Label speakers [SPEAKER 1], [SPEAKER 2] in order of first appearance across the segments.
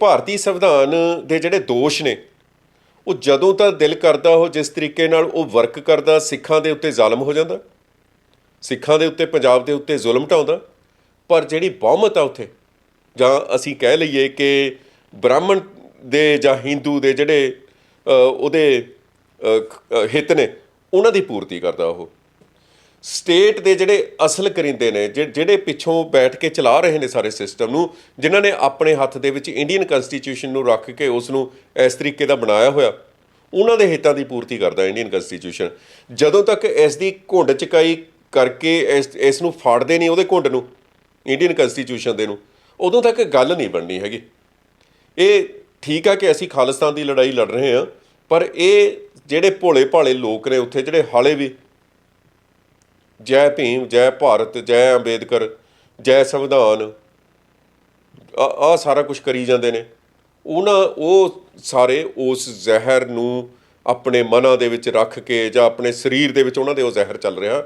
[SPEAKER 1] ਭਾਰਤੀ ਸੰਵਿਧਾਨ ਦੇ ਜਿਹੜੇ ਦੋਸ਼ ਨੇ, ਉਹ ਜਦੋਂ ਤਾਂ ਦਿਲ ਕਰਦਾ ਉਹ ਜਿਸ ਤਰੀਕੇ ਨਾਲ ਉਹ ਵਰਕ ਕਰਦਾ, ਸਿੱਖਾਂ ਦੇ ਉੱਤੇ ਜ਼ਾਲਮ ਹੋ ਜਾਂਦਾ, ਸਿੱਖਾਂ ਦੇ ਉੱਤੇ, ਪੰਜਾਬ ਦੇ ਉੱਤੇ ਜ਼ੁਲਮ ਢਾਉਂਦਾ, ਪਰ ਜਿਹੜੀ ਬਹੁਮਤ ਆ ਉੱਥੇ, ਜਾਂ ਅਸੀਂ ਕਹਿ ਲਈਏ ਕਿ ਬ੍ਰਾਹਮਣ ਦੇ ਜਾਂ ਹਿੰਦੂ ਦੇ ਜਿਹੜੇ ਉਹਦੇ ਹਿੱਤ ਨੇ, ਉਹਨਾਂ ਦੀ ਪੂਰਤੀ ਕਰਦਾ ਉਹ। ਸਟੇਟ ਦੇ ਜਿਹੜੇ ਅਸਲ ਕਰਿੰਦੇ ਨੇ ਜਿ- ਜਿਹੜੇ ਪਿੱਛੋਂ ਬੈਠ ਕੇ ਚਲਾ ਰਹੇ ਨੇ ਸਾਰੇ ਸਿਸਟਮ ਨੂੰ, ਜਿਨ੍ਹਾਂ ਨੇ ਆਪਣੇ ਹੱਥ ਦੇ ਵਿੱਚ ਇੰਡੀਅਨ ਕਨਸਟੀਟਿਊਸ਼ਨ ਨੂੰ ਰੱਖ ਕੇ ਉਸ ਨੂੰ ਇਸ ਤਰੀਕੇ ਦਾ ਬਣਾਇਆ ਹੋਇਆ, ਉਹਨਾਂ ਦੇ ਹਿੱਤਾਂ ਦੀ ਪੂਰਤੀ ਕਰਦਾ ਇੰਡੀਅਨ ਕਨਸਟੀਟਿਊਸ਼ਨ ਜਦੋਂ ਤੱਕ ਇਸ ਦੀ ਘੁੰਡ ਚਕਾਈ ਕਰਕੇ ਇਸ ਇਸ ਨੂੰ ਫਾੜਦੇ ਨਹੀਂ ਉਹਦੇ ਘੁੰਡ ਨੂੰ ਇੰਡੀਅਨ ਕਨਸਟੀਟਿਊਸ਼ਨ ਦੇ ਨੂੰ, ਉਦੋਂ ਤੱਕ ਗੱਲ ਨਹੀਂ ਬਣਨੀ ਹੈਗੀ। ਇਹ ਠੀਕ ਆ ਕਿ ਅਸੀਂ ਖਾਲਿਸਤਾਨ ਦੀ ਲੜਾਈ ਲੜ ਰਹੇ ਹਾਂ, ਪਰ ਇਹ ਜਿਹੜੇ ਭੋਲੇ ਭਾਲੇ ਲੋਕ ਨੇ, ਉੱਥੇ ਜਿਹੜੇ ਹਾਲੇ ਵੀ ਜੈ ਭੀਮ, ਜੈ ਭਾਰਤ, ਜੈ ਅੰਬੇਦਕਰ, ਜੈ ਸੰਵਿਧਾਨ। ਆ ਆਹ ਸਾਰਾ ਕੁਝ ਕਰੀ ਜਾਂਦੇ ਨੇ। ਉਹਨਾਂ, ਉਹ ਸਾਰੇ ਉਸ ਜ਼ਹਿਰ ਨੂੰ ਆਪਣੇ ਮਨਾਂ ਦੇ ਵਿੱਚ ਰੱਖ ਕੇ ਜਾਂ ਆਪਣੇ ਸਰੀਰ ਦੇ ਵਿੱਚ ਉਹਨਾਂ ਦੇ ਉਹ ਜ਼ਹਿਰ ਚੱਲ ਰਿਹਾ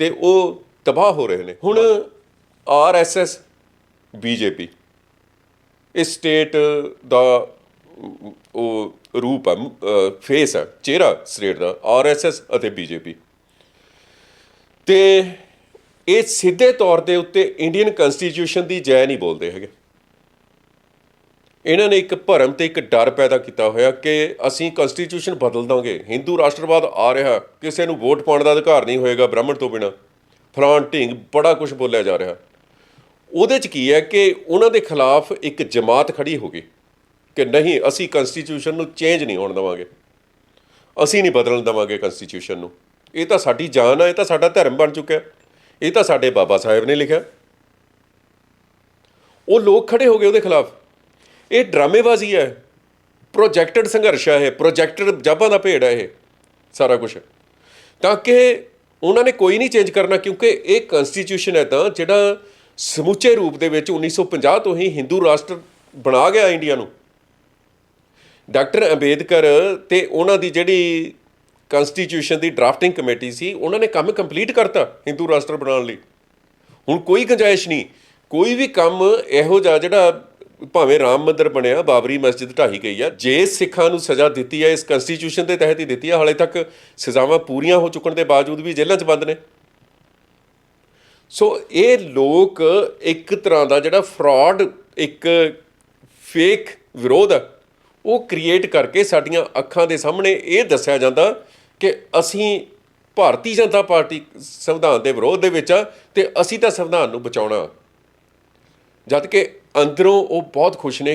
[SPEAKER 1] ਤੇ ਉਹ ਤਬਾਹ ਹੋ ਰਹੇ ਨੇ। ਹੁਣ ਆਰਐਸਐਸ ਬੀਜੇਪੀ ਇਸ ਸਟੇਟ ਦਾ ਉਹ ਰੂਪ ਹੈ ਫੇਸ ਹੈ, ਚਿਹਰਾ ਸਟੇਟ ਦਾ ਆਰਐਸਐਸ ਅਤੇ ਬੀਜੇਪੀ ਤੇ ਇਹ ਸਿੱਧੇ ਤੌਰ ਦੇ ਉੱਤੇ ਇੰਡੀਅਨ ਕਨਸਟੀਟਿਊਸ਼ਨ ਦੀ ਜੈ ਨਹੀਂ ਬੋਲਦੇ ਹੈਗੇ। ਇਹਨਾਂ ਨੇ ਇੱਕ ਭਰਮ ਤੇ ਇੱਕ ਡਰ ਪੈਦਾ ਕੀਤਾ ਹੋਇਆ ਕਿ ਅਸੀਂ ਕਨਸਟੀਟਿਊਸ਼ਨ ਬਦਲ ਦਾਂਗੇ। ਹਿੰਦੂ ਰਾਸ਼ਟਰਵਾਦ ਆ ਰਿਹਾ, ਕਿਸੇ ਨੂੰ ਵੋਟ ਪਾਉਣ ਦਾ ਅਧਿਕਾਰ ਨਹੀਂ ਹੋਏਗਾ ਬ੍ਰਾਹਮਣ ਤੋਂ ਬਿਨਾ। ਫਲਾਣ ਢੀਂਗ ਬੜਾ ਕੁਝ ਬੋਲਿਆ ਜਾ ਰਿਹਾ। ਉਹਦੇ ਚ ਕੀ ਹੈ ਕਿ ਉਹਨਾਂ ਦੇ ਖਿਲਾਫ ਇੱਕ ਜਮਾਤ ਖੜੀ ਹੋ ਗਈ ਕਿ ਨਹੀਂ, ਅਸੀਂ ਕਨਸਟੀਟਿਊਸ਼ਨ ਨੂੰ ਚੇਂਜ ਨਹੀਂ ਹੋਣ ਦੇਵਾਂਗੇ। ਅਸੀਂ ਨਹੀਂ ਬਦਲਣ ਦੇਵਾਂਗੇ ਕਨਸਟੀਟਿਊਸ਼ਨ ਨੂੰ। ਇਹ ਤਾਂ ਸਾਡੀ ਜਾਨ ਆ, ਇਹ ਤਾਂ ਸਾਡਾ ਧਰਮ ਬਣ ਚੁੱਕਿਆ। ਇਹ ਤਾਂ ਸਾਡੇ ਬਾਬਾ ਸਾਹਿਬ ਨੇ ਲਿਖਿਆ। ਉਹ ਲੋਕ ਖੜੇ ਹੋ ਗਏ ਉਹਦੇ ਖਿਲਾਫ। ਇਹ ਡਰਾਮੇਬਾਜ਼ੀ ਹੈ। ਪ੍ਰੋਜੈਕਟਡ ਸੰਘਰਸ਼ ਹੈ ਇਹ। ਪ੍ਰੋਜੈਕਟਡ ਜਾਬਾਂ ਦਾ ਭੇੜ ਹੈ ਇਹ। ਸਾਰਾ ਕੁਝ ਤਾਂ ਕਿ ਉਹਨਾਂ ਨੇ ਕੋਈ ਨਹੀਂ ਚੇਂਜ ਕਰਨਾ, ਕਿਉਂਕਿ ਇਹ ਕਨਸਟੀਟਿਊਸ਼ਨ ਹੈ ਤਾਂ ਜਿਹੜਾ ਸਮੁੱਚੇ ਰੂਪ ਦੇ ਵਿੱਚ 1950 ਤੋਂ ਹੀ ਹਿੰਦੂ ਰਾਸ਼ਟਰ ਬਣਾ ਗਿਆ ਇੰਡੀਆ ਨੂੰ। ਡਾਕਟਰ ਅੰਬੇਦਕਰ ਤੇ ਉਹਨਾਂ ਦੀ ਜਿਹੜੀ ਕਨਸਟੀਟਿਊਸ਼ਨ ਦੀ ਡਰਾਫਟਿੰਗ ਕਮੇਟੀ ਸੀ, ਉਹਨਾਂ ਨੇ ਕੰਮ ਕੰਪਲੀਟ ਕਰਤਾ ਹਿੰਦੂ ਰਾਸ਼ਟਰ ਬਣਾਉਣ ਲਈ। ਹੁਣ ਕੋਈ ਗੁੰਜਾਇਸ਼ ਨਹੀਂ, ਕੋਈ ਵੀ ਕੰਮ ਇਹੋ ਜਿਹਾ ਜਿਹੜਾ ਭਾਵੇਂ ਰਾਮ ਮੰਦਿਰ ਬਣਿਆ, ਬਾਬਰੀ ਮਸਜਿਦ ਢਾਹੀ ਗਈ ਆ, ਜੇ ਸਿੱਖਾਂ ਨੂੰ ਸਜ਼ਾ ਦਿੱਤੀ ਹੈ ਇਸ ਕਨਸਟੀਟਿਊਸ਼ਨ ਦੇ ਤਹਿਤ ਹੀ ਦਿੱਤੀ ਹੈ ਹਾਲੇ ਤੱਕ ਸਜ਼ਾਵਾਂ ਪੂਰੀਆਂ ਹੋ ਚੁੱਕਣ ਦੇ ਬਾਵਜੂਦ ਵੀ ਜੇਲ੍ਹਾਂ 'ਚ ਬੰਦ ਨੇ। ਸੋ ਇਹ ਲੋਕ ਇੱਕ ਤਰ੍ਹਾਂ ਦਾ ਜਿਹੜਾ ਫਰਾਡ ਇੱਕ ਫੇਕ ਵਿਰੋਧ ਹੈ ਉਹ ਕ੍ਰੀਏਟ ਕਰਕੇ ਸਾਡੀਆਂ ਅੱਖਾਂ ਦੇ ਸਾਹਮਣੇ ਇਹ ਦੱਸਿਆ ਜਾਂਦਾ ਕਿ ਅਸੀਂ ਭਾਰਤੀ ਜਨਤਾ ਪਾਰਟੀ ਸੰਵਿਧਾਨ ਦੇ ਵਿਰੋਧ ਦੇ ਵਿੱਚ ਆ ਤੇ ਅਸੀਂ ਤਾਂ ਸੰਵਿਧਾਨ ਨੂੰ ਬਚਾਉਣਾ। ਜਦ ਕਿ ਅੰਦਰੋਂ ਉਹ ਬਹੁਤ ਖੁਸ਼ ਨੇ